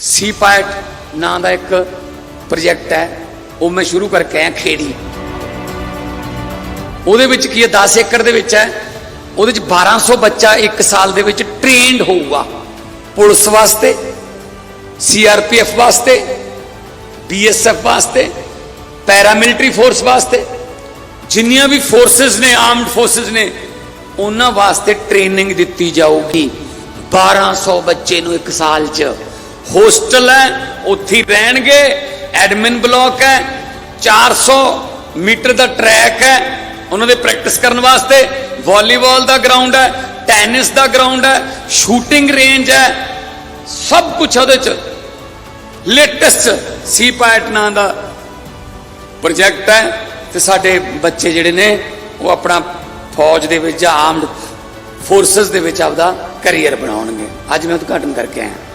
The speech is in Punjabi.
ਸੀ ਪਾਇਟ ਨਾਂ ਦਾ ਇੱਕ ਪ੍ਰੋਜੈਕਟ ਹੈ, ਉਹ ਮੈਂ ਸ਼ੁਰੂ ਕਰਕੇ ਆਇਆ ਖੇੜੀ। ਉਹਦੇ ਵਿੱਚ ਕੀ ਹੈ 10 ਏਕੜ ਦੇ ਵਿੱਚ ਹੈ, ਉਹਦੇ ਵਿੱਚ 1200 ਬੱਚਾ ਇੱਕ ਸਾਲ ਦੇ ਵਿੱਚ ਟ੍ਰੇਨਡ ਹੋਊਗਾ। ਪੁਲਿਸ ਵਾਸਤੇ ਸੀਆਰਪੀਐਫ ਵਾਸਤੇ ਬੀਐਸਐਫ ਵਾਸਤੇ ਪੈਰਾਮਿਲਟਰੀ ਫੋਰਸ ਵਾਸਤੇ, ਜਿੰਨੀਆਂ ਵੀ ਫੋਰਸਸ ਨੇ ਆਰਮਡ ਫੋਰਸਸ ਨੇ, ਉਹਨਾਂ ਵਾਸਤੇ ਟ੍ਰੇਨਿੰਗ ਦਿੱਤੀ ਜਾਊਗੀ। 1200 ਬੱਚੇ ਨੂੰ ਇੱਕ ਸਾਲ 'ਚ। ਹੋਸਟਲ ਹੈ, ਉੱਥੇ ਰਹਿਣਗੇ, ਐਡਮਿਨ ਬਲਾਕ ਹੈ 400 ਮੀਟਰ ਦਾ ਟਰੈਕ ਹੈ, ਉਹਨਾਂ ਦੇ ਪ੍ਰੈਕਟਿਸ ਕਰਨ ਵਾਸਤੇ ਵਾਲੀਬਾਲ ਦਾ ਗਰਾਊਂਡ ਹੈ, ਟੈਨਿਸ ਦਾ ਗਰਾਊਂਡ ਹੈ, ਸ਼ੂਟਿੰਗ ਰੇਂਜ ਹੈ, ਸਭ ਕੁਝ ਉਹਦੇ 'ਚ। ਲੇਟੈਸਟ ਸੀ ਪਾਇਟ ਨਾਂ ਦਾ ਪ੍ਰੋਜੈਕਟ ਹੈ ਤੇ ਸਾਡੇ ਬੱਚੇ ਜਿਹੜੇ ਨੇ, ਉਹ ਆਪਣਾ ਫੌਜ ਦੇ ਵਿੱਚ ਜਾਂ ਆਰਮਡ ਫੋਰਸਸ ਦੇ ਵਿੱਚ ਆਪਦਾ ਕੈਰੀਅਰ ਬਣਾਉਣਗੇ। ਅੱਜ ਮੈਂ ਉਦਘਾਟਨ ਕਰਕੇ ਆਇਆ।